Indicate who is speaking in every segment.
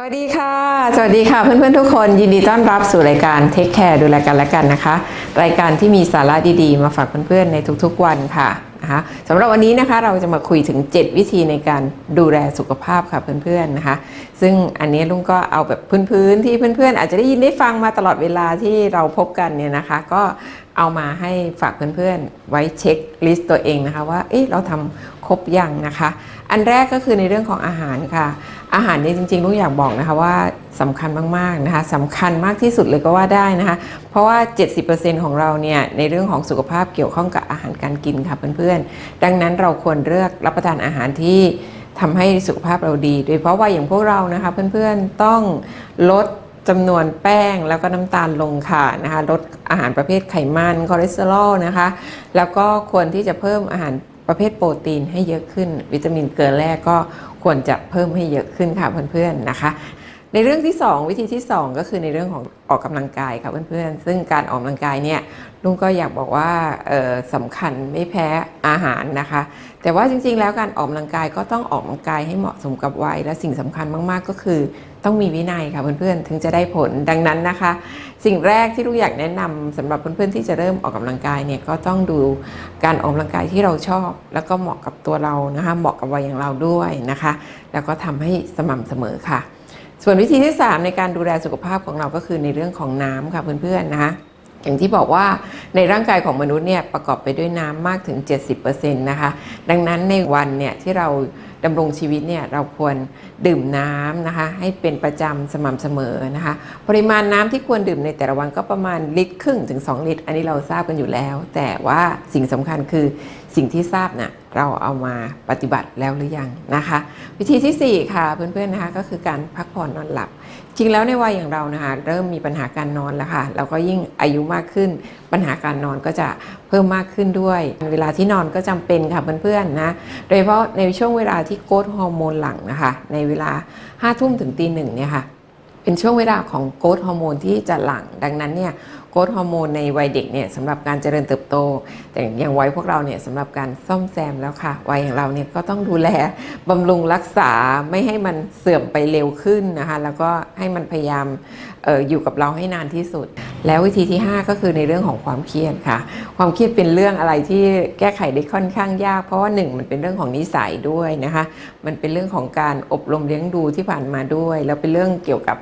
Speaker 1: สวัสดีค่ะ สวัสดีค่ะเพื่อนๆทุกคนยินดีต้อนรับสู่รายการเทคแคร์ดูแลกันและกันนะคะ รายการที่มีสาระดีๆ มาฝากเพื่อนๆในทุกๆวันค่ะนะคะสำหรับวันนี้นะคะเราจะมาคุยถึง 7 วิธีในการดูแลสุขภาพค่ะเพื่อนๆนะคะ ซึ่งอันนี้ลุงก็เอาแบบพื้นๆที่เพื่อนๆ อาจจะได้ยินได้ฟังมาตลอดเวลาที่เราพบกันเนี่ยนะคะ ก็เอามาให้ฝากเพื่อนๆ ไว้เช็คลิสต์ตัวเองนะคะว่าเอ๊ะเราทำ ครบยังนะคะ อันแรกก็คือในเรื่องของอาหารค่ะ อาหารเนี่ยจริงๆลูกอยากบอกนะคะว่าสำคัญมากๆนะคะสำคัญมากที่สุดเลยก็ว่าได้นะคะ เพราะว่า 70%ของเราเนี่ยในเรื่องของสุขภาพเกี่ยวข้องกับอาหารการกินค่ะเพื่อนๆ ดังนั้นเราควรเลือกรับประทานอาหารที่ทำให้สุขภาพเราดี โดยเฉพาะว่าอย่างพวกเรานะคะเพื่อนๆต้องลดจำนวนแป้งแล้วก็น้ำตาลลงค่ะนะคะลดอาหารประเภทไขมันคอเลสเตอรอลนะคะ แล้วก็ควรที่จะเพิ่มอาหาร ประเภทโปรตีนให้เยอะขึ้น วิตามินเกลือแร่ก็ควรจะเพิ่มให้เยอะขึ้นค่ะเพื่อนๆนะคะ ในเรื่องที่ 2 วิธีที่ 2 ก็คือในเรื่องของออกกำลังกายค่ะเพื่อนๆซึ่งการออกกำลังกายเนี่ยลุงก็อยากบอกว่าเอ่อสำคัญไม่แพ้อาหารนะคะ แต่ว่าจริงๆ แล้วการออกกำลังกายก็ต้องออกกำลังกายให้เหมาะสมกับวัยและสิ่งสำคัญมากๆก็คือ ต้องมีวินัยค่ะเพื่อนๆถึงจะได้ผลดังนั้นนะคะ สิ่งแรกที่ลูกอยากแนะนำสำหรับเพื่อนๆที่จะเริ่มออกกำลังกายเนี่ยก็ต้องดูการออกกำลังกายที่เราชอบ แล้วก็เหมาะกับตัวเรานะคะเหมาะกับวัยอย่างเราด้วยนะคะ แล้วก็ทำให้สม่ำเสมอค่ะ ส่วนวิธีที่ 3 ในการดูแลสุขภาพของเราก็คือในเรื่องของน้ำค่ะเพื่อนๆนะคะอย่างที่บอกว่าในร่างกายของมนุษย์เนี่ยประกอบไปด้วยน้ำมากถึง 70%นะคะดังนั้นในวันเนี่ยที่เราดำรงชีวิตเนี่ยเราควรดื่มน้ำนะคะให้เป็นประจำสม่ำเสมอนะคะปริมาณน้ำที่ควรดื่มในแต่ละวันก็ประมาณลิตรครึ่งถึง 2 ลิตร อันนี้เราทราบกันอยู่แล้ว แต่ว่าสิ่งสำคัญคือสิ่งที่ทราบน่ะ เราเอามาปฏิบัติแล้วหรือยังนะคะ วิธีทีสี่ 4 ค่ะเพื่อนๆนะคะก็คือการพักผ่อนนอนหลับ จริงแล้วในวัยอย่างเรานะคะเริ่มมีปัญหาการนอนแล้วค่ะแล้วก็ยิ่งอายุมากขึ้น ปัญหาการนอนก็จะเพิ่มมากขึ้นด้วย เวลาที่นอนก็จำเป็นค่ะเพื่อนๆนะโดยเฉพาะในช่วงเวลาที่โกรทฮอร์โมนหลังนะคะในเวลา5้าทุ่มถึงตีหนึ่งเนี่ยค่ะเป็นช่วงเวลาของโกรทฮอร์โมนที่จะหลังดังนั้นเนี่ยกรทฮอร์โมนในวัยเด็กเนี่ยสำหรับการเจริญเติบโต แต่อย่างวัยพวกเราเนี่ยสำหรับการซ่อมแซมแล้วค่ะ วัยอย่างเราเนี่ยก็ต้องดูแลบำรุงรักษาไม่ให้มันเสื่อมไปเร็วขึ้นนะคะแล้วก็ให้มันพยายามอออยู่กับเราให้นานที่สุด แล้ววิธีที่ 5 ก็คือในเรื่องของความเครียดค่ะ ความเครียดเป็นเรื่องอะไรที่แก้ไขได้ค่อนข้างยาก เพราะว่าหนึ่งมันเป็นเรื่องของนิสัยด้วยนะคะ มันเป็นเรื่องของการอบรมเลี้ยงดูที่ผ่านมาด้วย แล้วเป็นเรื่องเกี่ยวกับ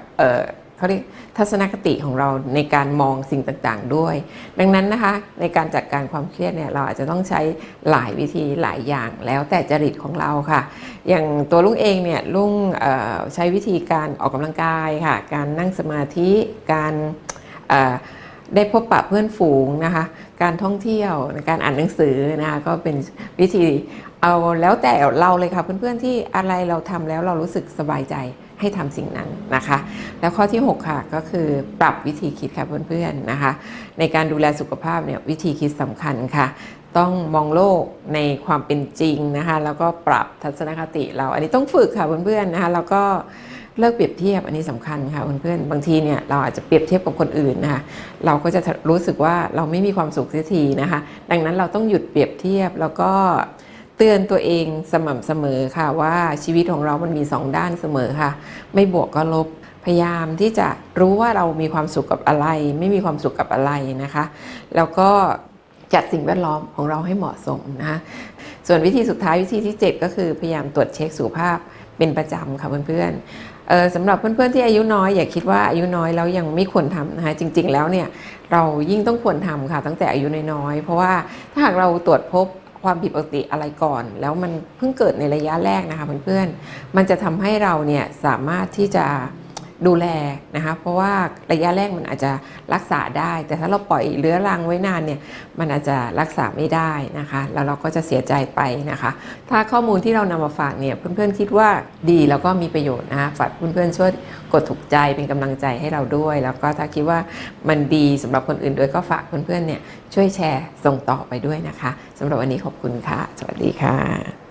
Speaker 1: เขาเรียกทัศนคติของเราในการมองสิ่งต่างๆด้วย ดังนั้นนะคะในการจัดการความเครียดเนี่ยเราอาจจะต้องใช้หลายวิธีหลายอย่างแล้วแต่จริตของเราค่ะ อย่างตัวลุงเองเนี่ยลุงใช้วิธีการออกกำลังกายค่ะ การนั่งสมาธิการได้พบปะเพื่อนฝูงนะคะ การท่องเที่ยวการอ่านหนังสือนะคะก็เป็นวิธีเอาแล้วแต่เราเลยค่ะเพื่อนๆที่อะไรเราทำแล้วเรารู้สึกสบายใจให้ทำสิ่งนั้นนะคะ แล้วข้อที่ 6 ค่ะก็คือปรับวิธีคิดค่ะเพื่อนๆนะคะ ในการดูแลสุขภาพเนี่ยวิธีคิดสำคัญค่ะ ต้องมองโลกในความเป็นจริงนะคะ แล้วก็ปรับทัศนคติเรา อันนี้ต้องฝึกค่ะเพื่อนๆนะคะแล้วก็ เลิกเปรียบเทียบอันนี้สำคัญค่ะเพื่อนๆบางทีเนี่ยเราอาจจะเปรียบเทียบกับคนอื่นนะคะเราก็จะรู้สึกว่าเราไม่มีความสุขเสียทีนะคะ ดังนั้นเราต้องหยุดเปรียบเทียบแล้วก็เตือนตัวเองสม่ำเสมอค่ะว่าชีวิตของเรามันมีสองด้านเสมอค่ะ ไม่บวกก็ลบพยายามที่จะรู้ว่าเรามีความสุขกับอะไร ไม่มีความสุขกับอะไรนะคะ แล้วก็จัดสิ่งแวดล้อมของเราให้เหมาะสมนะคะส่วนวิธีสุดท้ายวิธีที่ 7 ก็คือพยายามตรวจเช็คสุขภาพ เป็นประจำค่ะเพื่อนๆสำหรับเพื่อนๆที่อายุน้อยอย่าคิดว่าอายุน้อยแล้วยังไม่ควรทำนะคะจริง ๆ แล้วเนี่ยเรายิ่งต้องควรทำค่ะตั้งแต่อายุน้อยๆเพราะว่าถ้าหากเราตรวจพบความผิดปกติอะไรก่อน แล้วมันเพิ่งเกิดในระยะแรกนะคะเพื่อนๆมันจะทำให้เราเนี่ยสามารถที่จะ ดูแลนะคะเพราะว่าระยะแรกมันอาจจะรักษาได้ แต่ถ้าเราปล่อยเรื้อรังไว้นานเนี่ยมันอาจจะรักษาไม่ได้นะคะแล้วเราก็จะเสียใจไปนะคะ ถ้าข้อมูลที่เรานำมาฝากเนี่ยเพื่อนๆคิดว่าดีแล้วก็มีประโยชน์นะคะฝากเพื่อนๆช่วยกดถูกใจเป็นกำลังใจให้เราด้วย แล้วก็ถ้าคิดว่ามันดีสำหรับคนอื่นด้วยก็ฝากเพื่อนๆเนี่ยช่วยแชร์ส่งต่อไปด้วยนะคะสำหรับวันนี้ขอบคุณค่ะ สวัสดีค่ะ